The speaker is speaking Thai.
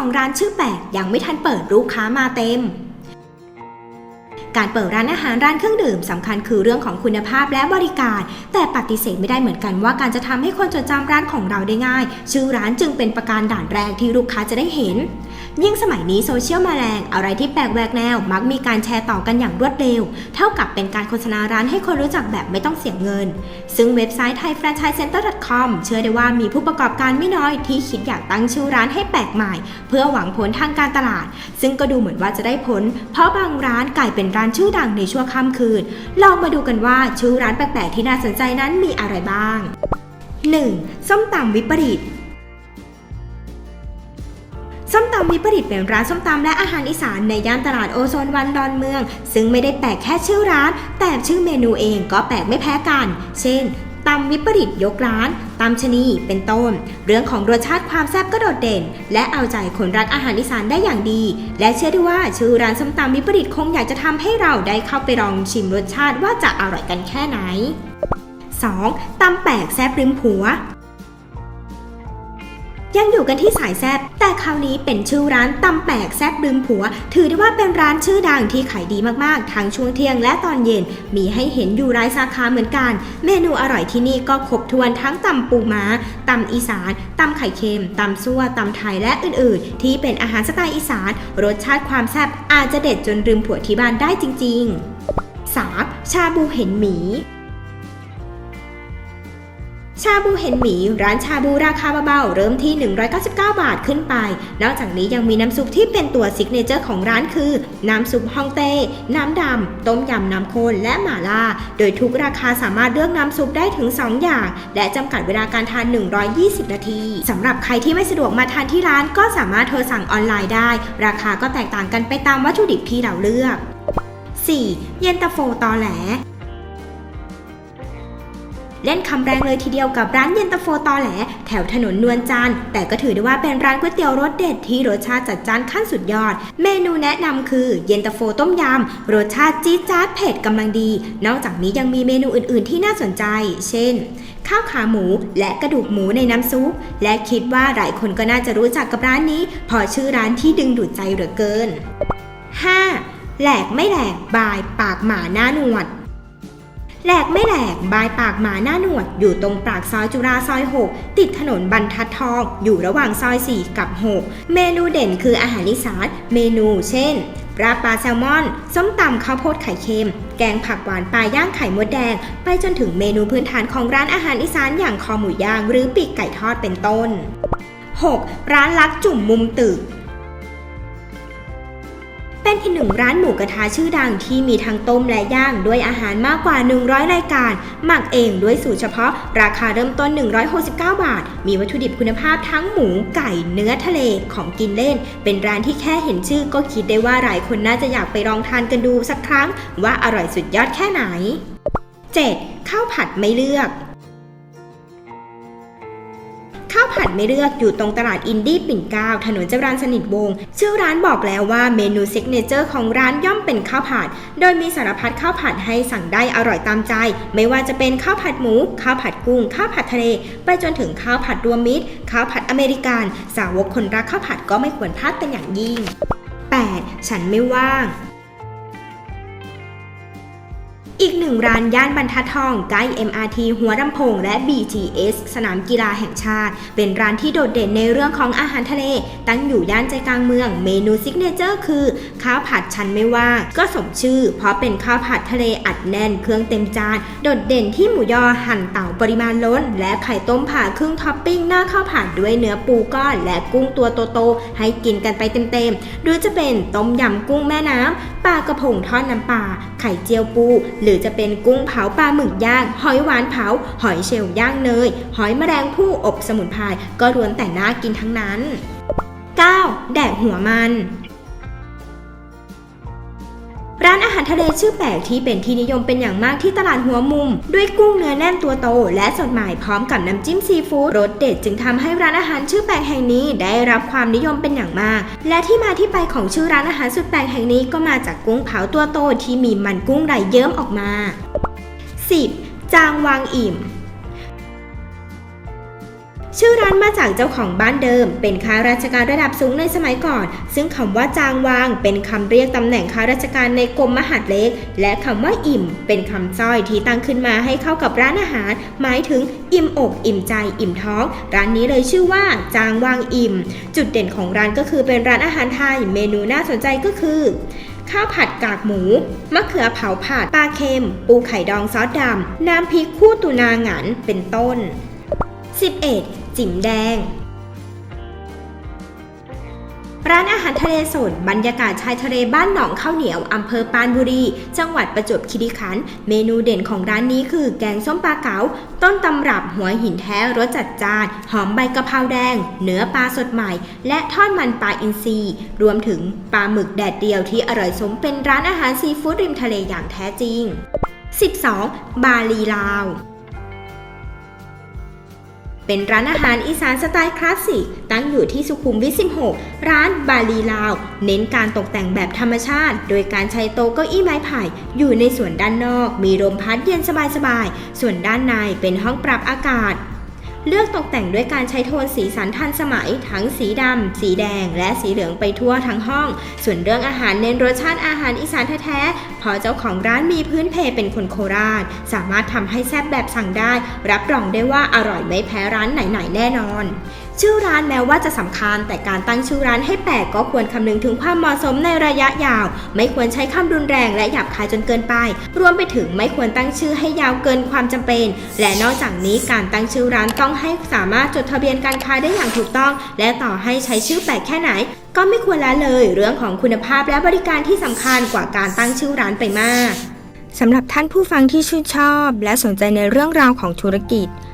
2 ร้านชื่อแปลกยังไม่ทันเปิดลูกค้ามาเต็ม การเปิดร้านอาหารร้านเครื่องดื่มสำคัญคือเรื่องของคุณภาพและบริการ แต่ปฏิเสธไม่ได้เหมือนกันว่าการจะทำให้คนจดจำร้านของเราได้ง่าย ชื่อร้านจึงเป็นประการด่านแรกที่ลูกค้าจะได้เห็น ยิ่งสมัยนี้โซเชียลมาแรงอะไรที่แปลกแหวกแนว มักมีการแชร์ต่อกันอย่างรวดเร็ว เท่ากับเป็นการโฆษณาร้านให้คนรู้จักแบบไม่ต้องเสียเงิน ซึ่งเว็บไซต์ thaifranchisecenter.com เชื่อได้ว่ามีผู้ประกอบการไม่น้อยที่คิดอยากตั้งชื่อร้านให้แปลกใหม่ เพื่อหวังผลทางการตลาด ซึ่งก็ดูเหมือนว่าจะได้ผล เพราะบางร้านกลายเป็นร้านชื่อดังในชั่วค่ำคืน ลองมาดูกันว่าชื่อร้านแปลกๆที่น่าสนใจนั้นมีอะไรบ้าง 1. ส้มตำวิปริตส้มตำวิปริตเป็นร้านส้มตำและอาหารอีสานในย่านตลาดโอโซนวันดอนเมือง ซึ่งไม่ได้แปลกแค่ชื่อร้าน แต่ชื่อเมนูเองก็แปลกไม่แพ้กัน เช่น ตำวิปริตยกร้านตำชะนีเป็นต้น เรื่องของรสชาติความแซ่บก็โดดเด่น และเอาใจคนรักอาหารอีสานได้อย่างดี และเชื่อได้ว่าชื่อร้านส้มตำวิปริตคงอยากจะทำให้เราได้เข้าไปลองชิมรสชาติว่าจะอร่อยกันแค่ไหน 2. ตำแปลกแซ่บริมผัว ยังอยู่กันที่สายแซบแต่คราวนี้เป็นชื่อร้านตำแปลกแซบลืมผัว ถือได้ว่าเป็นร้านชื่อดังที่ขายดีมากๆ ทั้งช่วงเที่ยงและตอนเย็น มีให้เห็นอยู่หลายสาขาเหมือนกัน เมนูอร่อยที่นี่ก็ครบถ้วนทั้งตำปูม้าตำอีสานตำไข่เค็มตำซั่วตำไทยและอื่นๆ ที่เป็นอาหารสไตล์อีสาน รสชาติความแซบอาจจะเด็ดจนลืมผัวที่บ้านได้จริง ๆ 3. ชาบูเห็นหมี ชาบูเห็นหมีร้านชาบูราคาเบาๆเริ่มที่ 199 บาทขึ้นไป นอกจากนี้ยังมีน้ำซุปที่เป็นตัวซิกเนเจอร์ของร้านคือ น้ำซุปฮ่องเต้ น้ำดำ ต้มยำน้ำข้นและหม่าล่า โดยทุกราคาสามารถเลือกน้ำซุปได้ถึง 2 อย่าง และจำกัดเวลาการทาน 120 นาทีสำหรับใครที่ไม่สะดวกมาทานที่ร้านก็สามารถโทรสั่งออนไลน์ได้ ราคาก็แตกต่างกันไปตามวัตถุดิบที่เราเลือก 4. เย็นตาโฟตอแหล เล่นคำแรงเลยทีเดียวกับร้านเย็นตาโฟตอแหล แถวถนนนวลจันทร์แต่ก็ถือได้ว่าเป็นร้านก๋วยเตี๋ยวรสเด็ดที่รสชาติจัดจ้านขั้นสุดยอด เมนูแนะนำคือเย็นตาโฟต้มยำรสชาติจี๊ดจ๊าดเผ็ดกำลังดี นอกจากนี้ยังมีเมนูอื่น ๆ ที่น่าสนใจ เช่น ข้าวขาหมูและกระดูกหมูในน้ำซุป และคิดว่าหลายคนก็น่าจะรู้จักกับร้านนี้เพอชื่อร้านที่ดึงดูดใจเหลือเกิน 5. แหลกไม่แหลกบายปากหมาหน้าหนวด แหลกไม่แหลกบายปากหมาหน้าหนวด อยู่ตรงปากซอยจุฬาซอย 6 ติดถนนบรรทัดทอง อยู่ระหว่างซอย 4 กับ 6 เมนูเด่นคืออาหารอีสานเมนูเช่นปลาปลาแซลมอน ส้มตำข้าวโพดไข่เค็ม แกงผักหวานปลาย่างไข่มดแดง ไปจนถึงเมนูพื้นฐานของร้านอาหารอีสานอย่างคอหมูย่าง หรือปีกไก่ทอดเป็นต้น 6. ร้านลักจุ่มมุมตึก เป็นอีกหนึ่งร้านหมูกระทะชื่อดังที่มีทั้งต้มและย่างด้วยอาหารมากกว่า 100 รายการ หมักเองด้วยสูตรเฉพาะ ราคาเริ่มต้น 169 บาท มีวัตถุดิบคุณภาพทั้งหมูไก่เนื้อทะเลของกินเล่น เป็นร้านที่แค่เห็นชื่อก็คิดได้ว่าหลายคนน่าจะอยากไปลองทานกันดูสักครั้ง ว่าอร่อยสุดยอดแค่ไหน 7. ข้าวผัดไม่เลือก ดไม่เลือกอยู่ตรงตลาดอินดี้ปิ่นเกล้าถนนจรัญสนิทวงศ์ชื่อร้านบอกแล้วว่าเมนูซิกเนเจอร์ของร้านย่อมเป็นข้าวผัด โดยมีสารพัดข้าวผัดให้สั่งได้อร่อยตามใจ ไม่ว่าจะเป็นข้าวผัดหมู ข้าวผัดกุ้ง ข้าวผัดทะเล ไปจนถึงข้าวผัดรวมมิตร ข้าวผัดอเมริกัน สาวกคนรักข้าวผัดก็ไม่ควรพลาดเป็นอย่างยิ่ง 8. ฉันไม่ว่างอีก หนึ่งร้านย่านบรรทัดทองใกล้ MRT หัวลำโพงและ BTS สนามกีฬาแห่งชาติ เป็นร้านที่โดดเด่นในเรื่องของอาหารทะเล ตั้งอยู่ย่านใจกลางเมือง เมนูซิกเนเจอร์คือข้าวผัดชั้นไม่ว่า ก็สมชื่อ เพราะเป็นข้าวผัดทะเลอัดแน่นเครื่องเต็มจาน โดดเด่นที่หมูยอหั่นเต่าปริมาณล้น และไข่ต้มผ่าครึ่งท็อปปิ้งหน้าข้าวผัดด้วยเนื้อปูก้อนและกุ้งตัวโตๆให้กินกันไปเต็มๆหรือจะเป็นต้มยำกุ้งแม่น้ำปลากระพงทอดน้ำปลาไข่เจียวปู หรือจะเป็นกุ้งเผาปลาหมึกย่าง หอยหวานเผา หอยเชลล์ย่างเนย หอยแมลงผู้อบสมุนไพรก็ล้วนแต่น่ากินทั้งนั้น 9. แดกหัวมัน ร้านอาหารทะเลชื่อแปลกที่เป็นที่นิยมเป็นอย่างมากที่ตลาดหัวมุม ด้วยกุ้งเนื้อแน่นตัวโต และสดใหม่พร้อมกับน้ำจิ้มซีฟู้ดรสเด็ดจึงทำให้ร้านอาหารชื่อแปลกแห่งนี้ได้รับความนิยมเป็นอย่างมาก และที่มาที่ไปของชื่อร้านอาหารสุดแปลกแห่งนี้ก็มาจากกุ้งเผาตัวโตที่มีมันกุ้งไหลเยิ้มออกมา 10. จางวางอิ่ม ชื่อร้านมาจากเจ้าของบ้านเดิม เป็นข้าราชการระดับสูงในสมัยก่อน ซึ่งคำว่าจางวาง เป็นคำเรียกตำแหน่งข้าราชการในกรมมหาดเล็ก และคำว่าอิ่ม เป็นคำจ้อยที่ตั้งขึ้นมาให้เข้ากับร้านอาหาร หมายถึงอิ่มอก อิ่มใจ อิ่มท้อง ร้านนี้เลยชื่อว่าจางวางอิ่ม จุดเด่นของร้านก็คือเป็นร้านอาหารไทย เมนูน่าสนใจก็คือข้าวผัดกากหมู มะเขือเผาผัด ปลาเค็ม ปูไข่ดองซอสดำ น้ำพริกคู่ตุนาหงัน เป็นต้น 11. จิ๋มแดง ร้านอาหารทะเลสดบรรยากาศชายทะเลบ้านหนองข้าวเหนียวอำเภอปานบุรี จังหวัดประจวบคีรีขันธ์เมนูเด่นของร้านนี้คือแกงส้มปลาเก๋าต้นตำรับหัวหินแท้รสจัดจ้าน หอมใบกะเพราแดง เนื้อปลาสดใหม่ และทอดมันปลาอินทรีรวมถึงปลาหมึกแดดเดียวที่อร่อยสมเป็นร้านอาหารซีฟู้ดริมทะเลอย่างแท้จริง 12. บาลีลาว เป็นร้านอาหารอีสานสไตล์คลาสสิกตั้งอยู่ที่สุขุมวิท 16 ร้านบาลีลาว เน้นการตกแต่งแบบธรรมชาติ โดยการใช้โต๊ะเก้าอี้ไม้ไผ่ อยู่ในส่วนด้านนอก มีลมพัดเย็นสบายๆ ส่วนด้านในเป็นห้องปรับอากาศ เลือกตกแต่งด้วยการใช้โทนสีสันทันสมัย ทั้งสีดำ สีแดง และสีเหลืองไปทั่วทั้งห้อง ส่วนเรื่องอาหารเน้นรสชาติอาหารอีสานแท้ๆเพอเจ้าของร้านมีพื้นเพเป็นคนโคราช สามารถทำให้แซ่บแบบสั่งได้ รับรองได้ว่าอร่อยไม่แพ้ร้านไหนๆแน่นอนชื่อร้านแม้ว่าจะสำคัญ แต่การตั้งชื่อร้านให้แปลกก็ควรคำนึงถึงความเหมาะสมในระยะยาว ไม่ควรใช้คำรุนแรงและหยาบคายจนเกินไป รวมไปถึงไม่ควรตั้งชื่อให้ยาวเกินความจำเป็น และนอกจากนี้การตั้งชื่อร้านต้องให้สามารถจดทะเบียนการค้าได้อย่างถูกต้อง และต่อให้ใช้ชื่อแปลกแค่ไหน ก็ไม่ควรละเลยเรื่องของคุณภาพและบริการที่สำคัญกว่าการตั้งชื่อร้านไปมากสำหรับท่านผู้ฟังที่ชื่นชอบ และสนใจในเรื่องราวของธุรกิจ